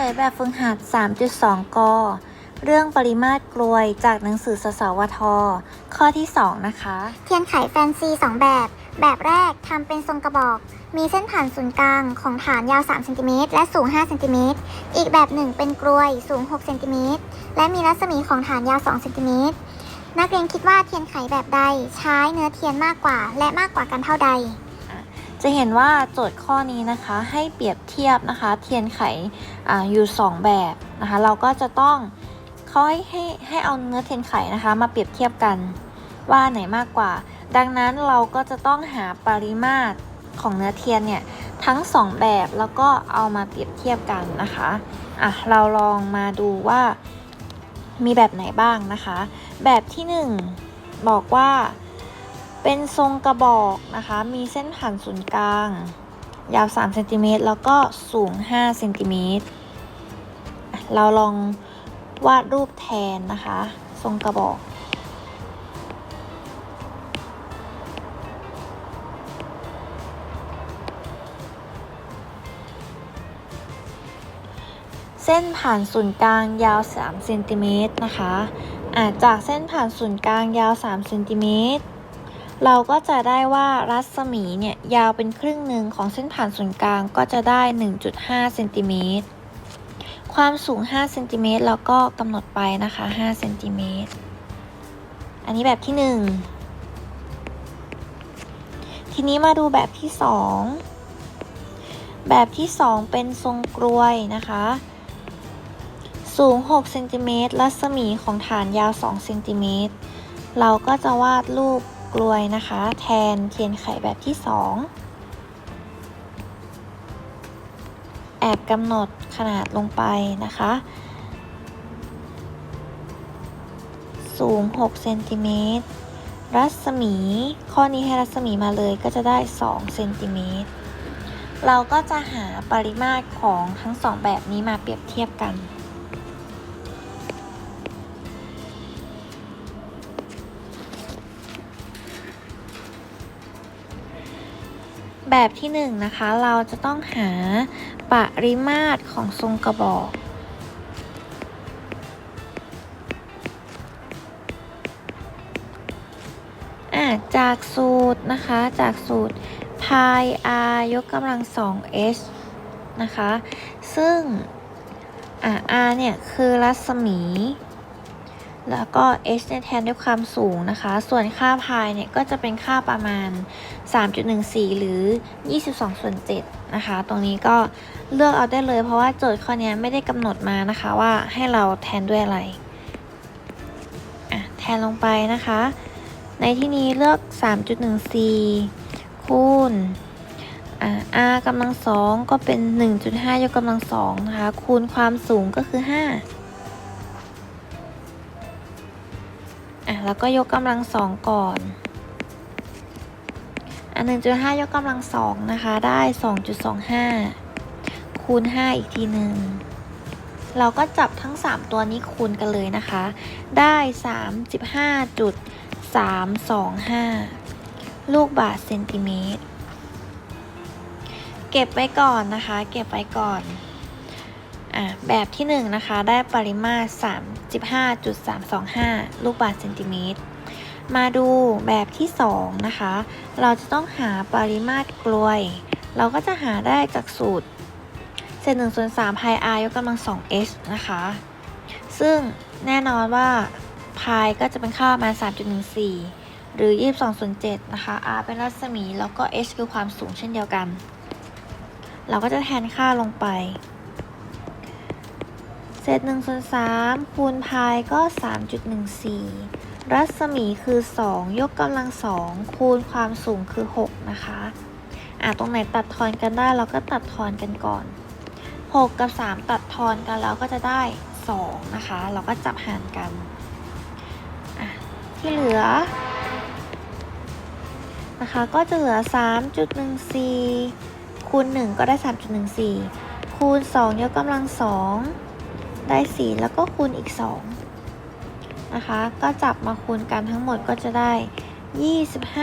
ลยแบบฝึกหัด 3.2 ก เรื่องปริมาตรกลวยจากหนังสือสสวท ข้อที่ 2 นะคะ เทียนไขแฟนซี 2 แบบ แบบแรกทำเป็นทรงกระบอก มีเส้นผ่านศูนย์กลางของฐานยาว3เซนติเมตรและสูง5เซนติเมตรอีกแบบหนึ่งเป็นกลวยสูง6เซนติเมตรและมีรัศมีของฐานยาว2เซนติเมตรนักเรียนคิดว่าเทียนไขแบบใด ใช้เนื้อเทียนมากกว่า และมากกว่ากันเท่าใด จะเห็นว่าโจทย์ข้อนี้นะคะให้เปรียบเทียบนะคะ เทียนไขออยู่ 2 แบบนะคะ เราก็จะต้องเขาให้ให้ให้เอาเนื้อเทียนไขนะคะ มาเปรียบเทียบกันว่าไหนมากกว่า ดังนั้นเราก็จะต้องหาปริมาตรของเนื้อเทียนเนี่ยทั้ง 2 แบบแล้วก็เอามาเปรียบเทียบกันนะคะอะเราลองมาดูว่ามีแบบไหนบ้างนะคะ แบบที่ 1 บอกว่า เป็นทรงกระบอกนะคะ มีเส้นผ่านศูนย์กลาง ยาว3เซนติเมตรแล้วก็สูง5เซนติเมตรเราลองวาดรูปแทนนะคะ ทรงกระบอก เส้นผ่านศูนย์กลางยาว3เซนติเมตรนะคะอะจากเส้นผ่านศูนย์กลางยาว3เซนติเมตร เราก็จะได้ว่ารัศมีเนี่ยยาวเป็นครึ่งหนึ่งของเส้นผ่านศูนย์กลางก็จะได้ 1.5เซนติเมตร ความสูง5เซนติเมตรเราก็กำหนดไปนะคะ5เซนติเมตร อันนี้แบบที่ 1 ทีนี้มาดูแบบที่ 2 แบบที่ 2 เป็นทรงกลวยนะคะ สูง6เซนติเมตรรัศมีของฐานยาว2เซนติเมตร เราก็จะวาดรูป กลวยนะคะ แทนเทียนไขแบบที่ 2 แอบกำหนดขนาดลงไปนะคะ สูง 6 เซนติเมตร รัศมี ข้อนี้ให้รัศมีมาเลยก็จะได้ 2 เซนติเมตร เราก็จะหาปริมาตรของทั้งสองแบบนี้มาเปรียบเทียบกัน แบบที่1นงนะคะเราจะต้องหาปริมาตรของทรงกระบอกอะจากสูตรนะคะ จากสูตร pi r ยกกำลัง 2h นะคะ ซึ่งอะ r เนี่ย คือรัศมี แล้วก็ h เนี่ยแทนด้วยความสูงนะคะ ส่วนค่า pi เนี่ยก็จะเป็นค่าประมาณ 3.14 หรือ 22ส่วน7นะคะ ตรงนี้ก็เลือกเอาได้เลยเพราะว่าโจทย์ข้อนี้ไม่ได้กำหนดมานะคะว่าให้เราแทนด้วยอะไรอะแทนลงไปนะคะ ในที่นี้เลือก 3.14 คูณอ่า r กำลังสองก็เป็น 1.5 ยกกำลังสองนะคะ คูณความสูงก็คือ 5 อะแล้วก็ยกกำลังสองก่อนอัน1.5 ยกกำลังสองนะคะ ได้ 2.25 คูณ 5 อีกทีหนึ่งเราก็จับทั้ง 3 ตัวนี้คูณกันเลยนะคะ ได้ 35.325 ลูกบาศก์เซนติเมตร เก็บไว้ก่อนนะคะ เก็บไว้ก่อนอะแบบที่1นงนะคะ ได้ปริมาตร 35.325 ลูกบาศก์เซนติเมตร มาดูแบบที่ 2 นะคะ เราจะต้องหาปริมาตรกลวย เราก็จะหาได้จากสูตรเศษ1ส่วน3 pi r ยกกำลัง 2h นะคะ ซึ่งแน่นอนว่า pi ก็จะเป็นค่าประมาณ3.14 หรือ 22ส่วน7นะคะ r เป็นรัศมี แล้วก็ h คือความสูงเช่นเดียวกัน เราก็จะแทนค่าลงไป เศษ1ส่วน3คูณพายก็ 3.14 รัศมีคือ 2 ยกกำลัง2คูณความสูงคือ 6 นะคะอะตรงไหนตัดทอนกันได้เราก็ตัดทอนกันก่อน 6 กับ 3 ตัดทอนกันแล้วก็จะได้ 2 นะคะ เราก็จับหารกันอะที่เหลือนะคะก็จะเหลือ 3.14คูณ1ก็ได้ 3.14คูณ2ยกกำลัง2 ได้ 4 แล้วก็คูณอีก 2 นะคะ ก็จับมาคูณกันทั้งหมดก็จะได้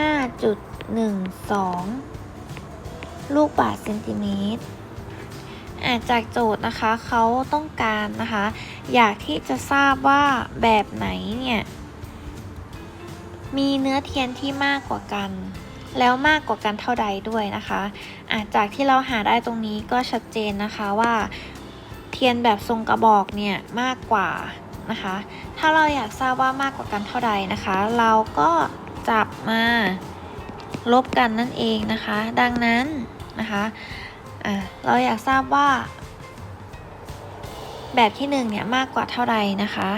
25.12 ลูกบาศก์เซนติเมตรอาจากโจทย์นะคะเขาต้องการนะคะ อยากที่จะทราบว่าแบบไหนเนี่ยมีเนื้อเทียนที่มากกว่ากัน แล้วมากกว่ากันเท่าใดด้วยนะคะอะจากที่เราหาได้ตรงนี้ก็ชัดเจนนะคะว่า เทียนแบบทรงกระบอกเนี่ยมากกว่านะคะ ถ้าเราอยากทราบว่ามากกว่ากันเท่าใดนะคะ เราก็จับมาลบกันนั่นเองนะคะ ดังนั้นนะคะะเราอยากทราบว่า แบบที่หนึ่งเนี่ยมากกว่าเท่าใดนะคะ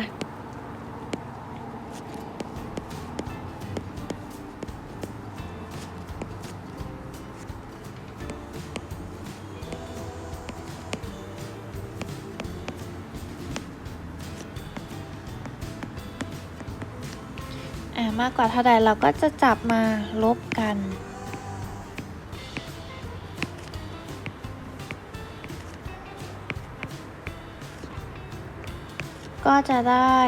มากกว่าเท่าใดเราก็จะจับมาลบกัน ก็จะได้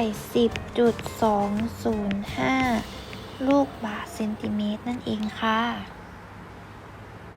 10.205 ลูกบาศก์เซนติเมตรนั่นเองค่ะ